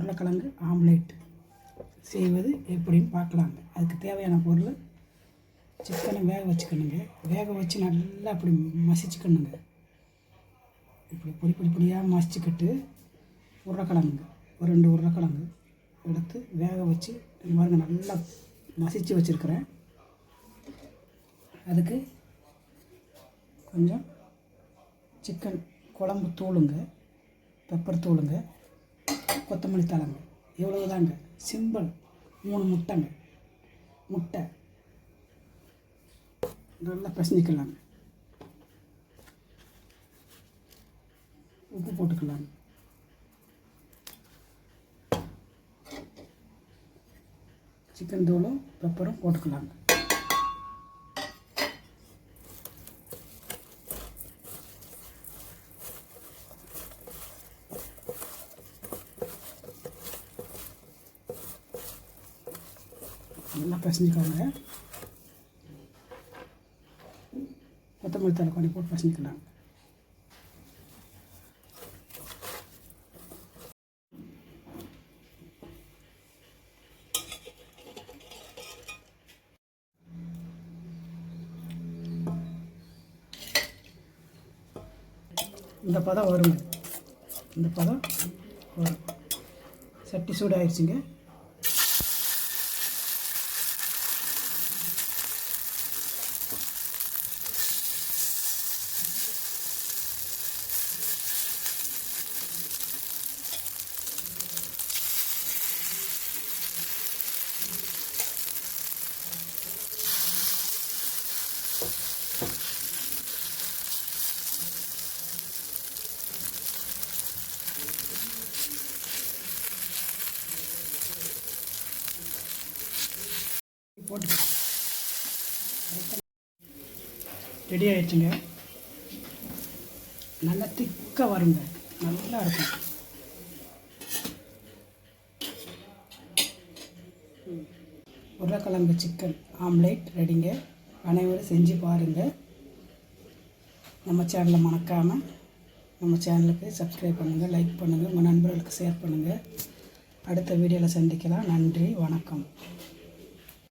உருளைக்கிழங்கு ஆம்லேட் செய்வது எப்படின்னு பார்க்கலாங்க. அதுக்கு தேவையான பொருள் சிக்கனை வேக வச்சுக்கணுங்க. வேக வச்சு நல்லா அப்படி மசிச்சுக்கணுங்க. இப்படி பொடி பொடி பொடியாக மசிச்சுக்கிட்டு உருளைக்கிழங்கு ஒரு ரெண்டு உருளைக்கிழங்கு எடுத்து வேக வச்சு இந்த மாதிரி நல்லா மசிச்சு வச்சுருக்கிறேன். அதுக்கு கொஞ்சம் சிக்கன் குழம்பு தூளுங்க பெப்பர் தூளுங்க கொத்தமல்லி தழைங்க. இவ்வளவு தாங்க சிம்பிள் மூணு முட்டைங்க. முட்டை. நல்லா பசஞ்சிக்கலாங்க. உப்பு போட்டுக்கலாங்க. சிக்கன் தூளும் பெப்பரும் போட்டுக்கலாங்க. நல்லா பிசைஞ்சிக்கோங்க கொத்தமல்லி தலை கொஞ்சம் போட்டு பிசைஞ்சிக்கலாம் இந்த பதம் வருங்க இந்த பதம் வரும். சட்டி சூடாயிருச்சுங்க. போட்டு ரெடி ஆயிடுச்சுங்க. நல்லா திக்காக வருங்க. நல்லா இருக்கும். உருளைக்கிழங்கு சிக்கன் ஆம்லேட் ரெடிங்க. அனைவரும் செஞ்சு பாருங்கள் நம்ம சேனலை மறக்காமல் நம்ம சேனலுக்கு சப்ஸ்கிரைப் பண்ணுங்கள் லைக் பண்ணுங்கள் உங்கள் நண்பர்களுக்கு ஷேர் பண்ணுங்கள் அடுத்த வீடியோவில் சந்திக்கலாம். நன்றி வணக்கம்.